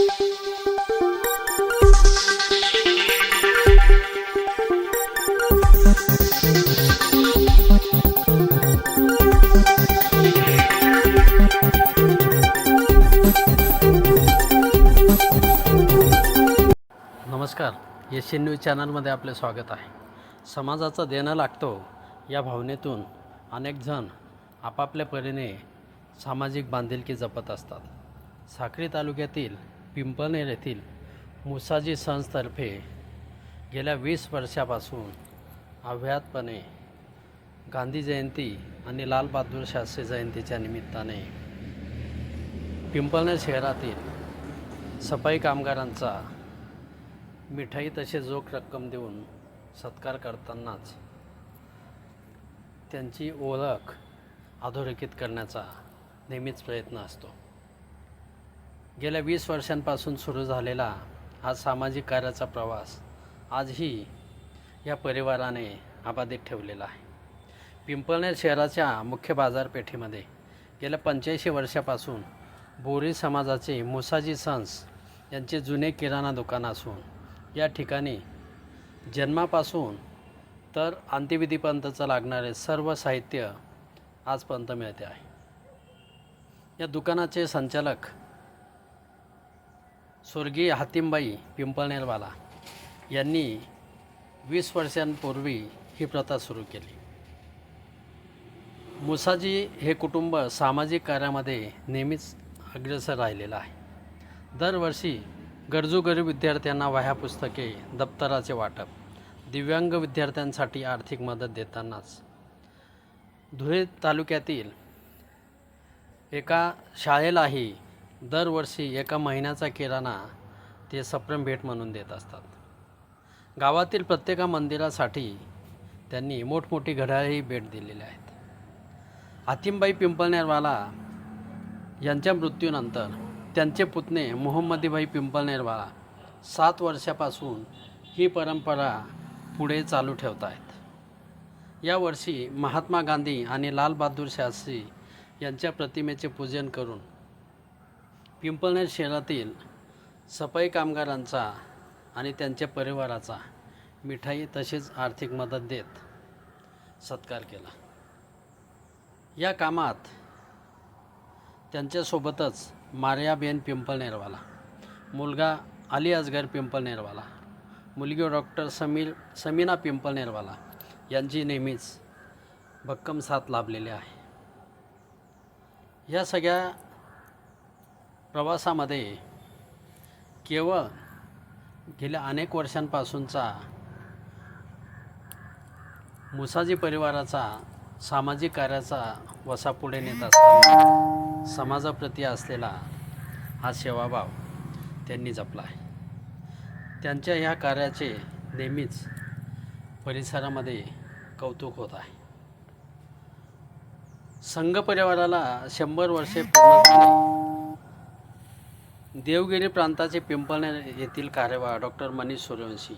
नमस्कार Asian news चॅनलमध्ये आपले स्वागत आहे. समाजाचा देणं लागतो या भावनेतून अनेक जण आपापल्या परीने सामाजिक बांधिलकी जपत असतात. साक्री तालुक्यातील पिंपळनेर येथील मुसाजी सन्सतर्फे गेल्या वीस वर्षापासून अव्याहतपणे गांधी जयंती आणि लालबहादूर शास्त्री जयंतीच्या निमित्ताने पिंपळनेर शहरातील सफाई कामगारांचा मिठाई तसे जोख रक्कम देऊन सत्कार करतानाच त्यांची ओळख अधोरेखित करण्याचा नेहमीच प्रयत्न असतो. गेल्या वीस वर्षांपासून सुरू झालेला हा सामाजिक कार्याचा प्रवास आजही या परिवाराने अबाधित ठेवलेला आहे. पिंपळनेर शहराच्या मुख्य बाजारपेठेमध्ये गेल्या पंच्याऐंशी वर्षापासून बोरी समाजाचे मुसाजी सन्स यांचे जुने किराणा दुकान असून या ठिकाणी जन्मापासून तर अंत्यविधीपर्यंतचं लागणारे सर्व साहित्य आजपर्यंत मिळते आहे. या दुकानाचे संचालक स्वर्गीय हातीमबाई पिंपळनेरवाला यांनी वीस वर्षांपूर्वी ही प्रथा सुरू केली. मुसाजी हे कुटुंब सामाजिक कार्यामध्ये नेहमीच अग्रेसर राहिलेलं आहे. दरवर्षी गरजू गरीब विद्यार्थ्यांना वह्या पुस्तके दप्तराचे वाटप दिव्यांग विद्यार्थ्यांसाठी आर्थिक मदत देतानाच धुळे तालुक्यातील एका शाळेलाही दरवर्षी एका महिन्याचा किराणा ते सप्रम भेट म्हणून देत असतात. गावातील प्रत्येका मंदिरासाठी त्यांनी मोठमोठी घड्याळही भेट दिलेली आहेत. हातीमबाई पिंपळनेरवाला यांच्या मृत्यूनंतर त्यांचे पुतणे मोहम्मदीबाई पिंपळनेरवाला सात वर्षापासून ही परंपरा पुढे चालू ठेवत आहेत. यावर्षी महात्मा गांधी आणि लालबहादूर शास्त्री यांच्या प्रतिमेचे पूजन करून पिंपळनेर शहरातील सफाई कामगारांचा आणि त्यांच्या परिवाराचा मिठाई तसेच आर्थिक मदत देत सत्कार केला. या कामात त्यांच्यासोबतच मारियाबेन पिंपळनेरवाला मुलगा अली अजगर पिंपळनेरवाला मुलगी डॉक्टर समीर समीना पिंपळनेरवाला यांची नेहमीच भक्कम साथ लाभलेली आहे. या सगळ्या प्रवासामध्ये केवळ गेल्या अनेक वर्षांपासूनचा मुसाजी परिवाराचा सामाजिक कार्याचा वसा पुढे नेत असताना समाजाप्रती असलेला हा सेवाभाव त्यांनी जपला आहे. त्यांच्या ह्या कार्याचे नेहमीच परिसरामध्ये कौतुक होत आहे. संघ परिवाराला शंभर वर्षे पूर्ण झाले देवगिरी प्रांताचे पिंपळनेर येथील कार्यवाह डॉक्टर मनीष सूर्यवंशी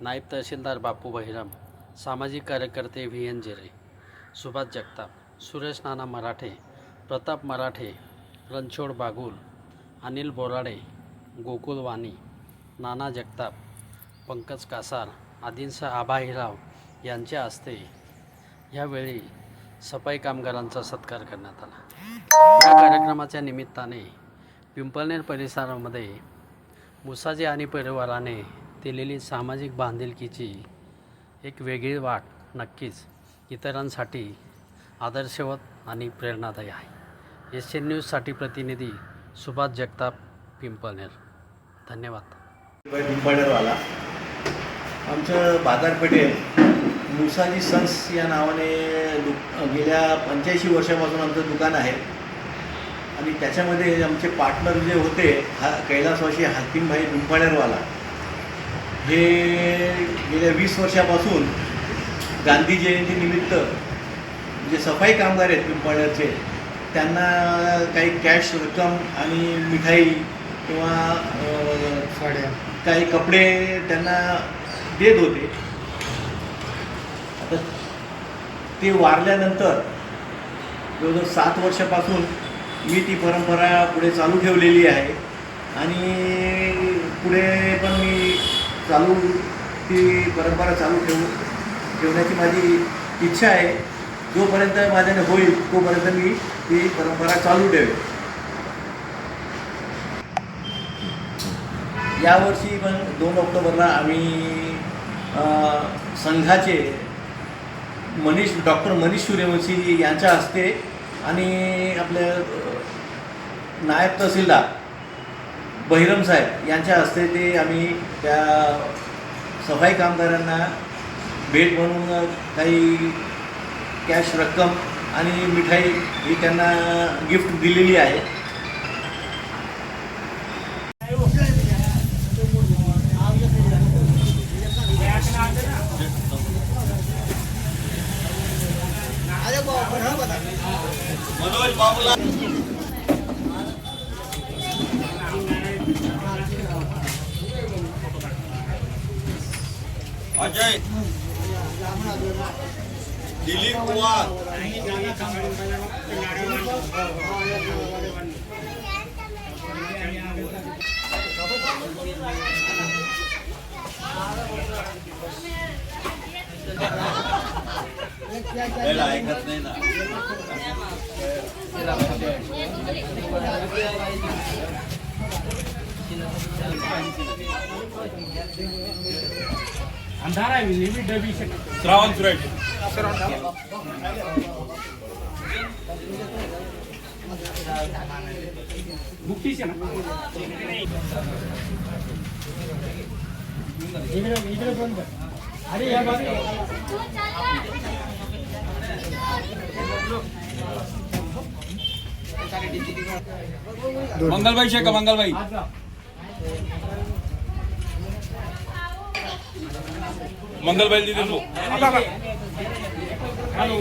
नायब तहसीलदार बापू बहिराम सामाजिक कार्यकर्ते व्ही. एन. जेरे सुभाष जगताप सुरेश नाना मराठे प्रताप मराठे रणछोड बागुल अनिल बोराडे गोकुल वाणी नाना जगताप पंकज कासार आदींसह आबा हिराव यांच्या हस्ते यावेळी सफाई कामगारांचा सत्कार करण्यात आला. या कार्यक्रमाच्या निमित्ताने पिंपळनेर परिसरामध्ये मुसाजी आणि परिवाराने दिलेली सामाजिक बांधिलकीची एक वेगळी वाट नक्कीच इतरांसाठी आदर्शवत आणि प्रेरणादायी आहे. एस एन न्यूजसाठी प्रतिनिधी सुभाष जगताप पिंपळनेर. धन्यवाद. पिंपळनेरवाला. आमचं बाजारपेठेत मुसाजी सन्स या नावाने दु गेल्या पंच्याऐंशी वर्षापासून आमचं दुकान आहे. आणि त्याच्यामध्ये आमचे पार्टनर जे होते हा कैलासवासी हातीमभाई पिंपळनेरवाला हे गेल्या वीस वर्षापासून गांधी जयंतीनिमित्त जे सफाई कामगार आहेत पिंपळनेरचे त्यांना काही कॅश रक्कम आणि मिठाई किंवा साड्या. काही कपडे त्यांना देत होते. आता ते वारल्यानंतर जवळजवळ सात वर्षापासून मी ती परंपरा पुढे चालू ठेवलेली आहे. आणि पुढे पण मी चालू ती परंपरा चालू ठेवू ठेवण्याची माझी इच्छा आहे. जोपर्यंत माझ्याने होईल तोपर्यंत मी ती परंपरा चालू ठेवेन. यावर्षी पण दोन ऑक्टोबरला आम्ही संघाचे मनीष डॉक्टर मनीष सूर्यवंशी यांच्या हस्ते आणि आपल्या नायब तहसीलदार बहिरम साहेब यांच्या हस्ते ते आम्ही त्या सफाई कामगारांना भेट म्हणून काही कॅश रक्कम आणि मिठाई ही त्यांना गिफ्ट दिलेली आहे. दिलीप कुमार. ऐकत नाही ना. अंधारा आहे नेहमी डबी शकत श्रावण सुरेश મુક્તિ છે ને મંગલભાઈ છે કે મંગલભાઈ? મંગલભાઈ દીધું છું あの。